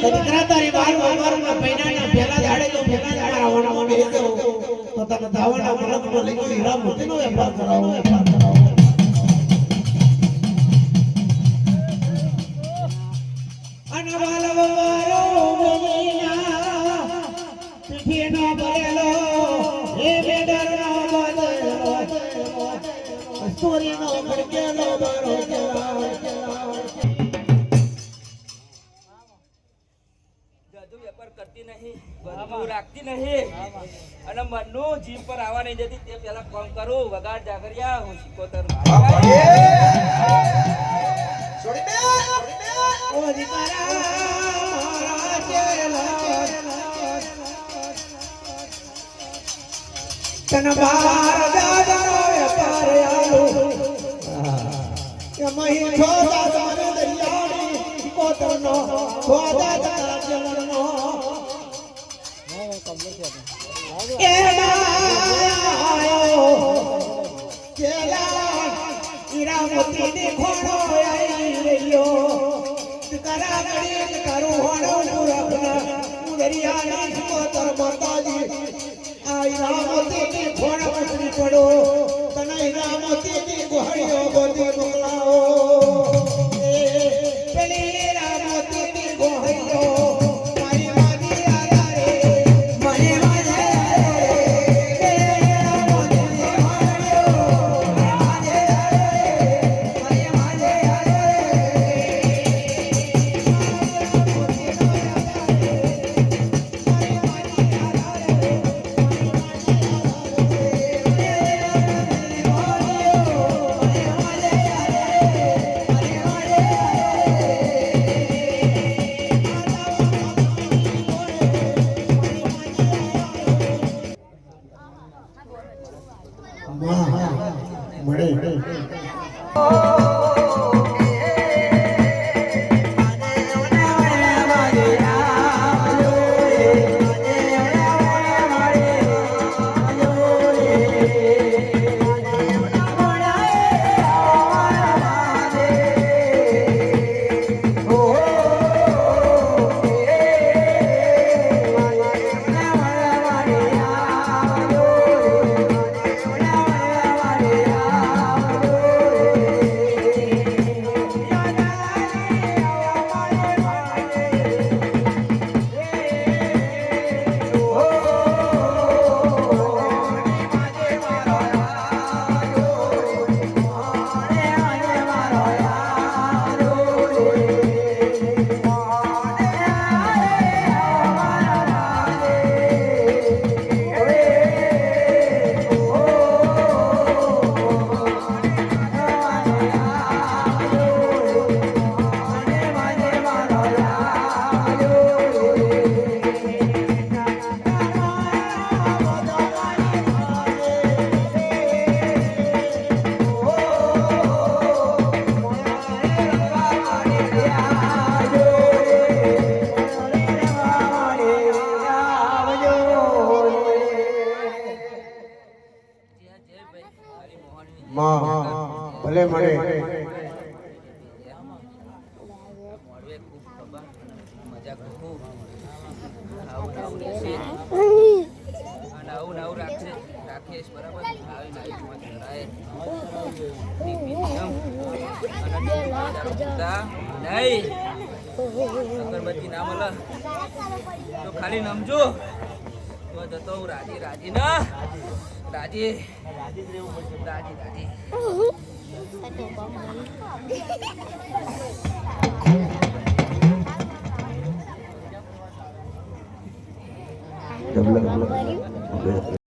તો દીકરા તારી બાર વગરના પૈણાના પહેલા દાડે જો પહેલા દાડે આવવાના મને એ કહો તો તને ધાવાના મલકનો લઈ ગયો હીરા મોતીનો વેપાર કરાવો વેપાર કરાવો અને વાલવ વાલો મોજીના વેપાર કરતી નહીં બંધુ રાખતી નહીં. અને મનનું જીમ પર આવવા નહીં જતી તે પહેલા કોમ કરું વગાડ જાગરિયા હું શીખોતર તન બાર વેપાર આલો છોડા તારે દરિયાની કોતરનો છો તારા પડો તને ઈરા મોતી ની ગોહડીઓ બધી મોકલાવો એ પેલી Oh. જતા નહીં અગરબત્તી ના મળે તો ખાલી નમજો તો જતો હું રાજી રાજી ના. રાજી. રાજી રાજી. 快躲猫猫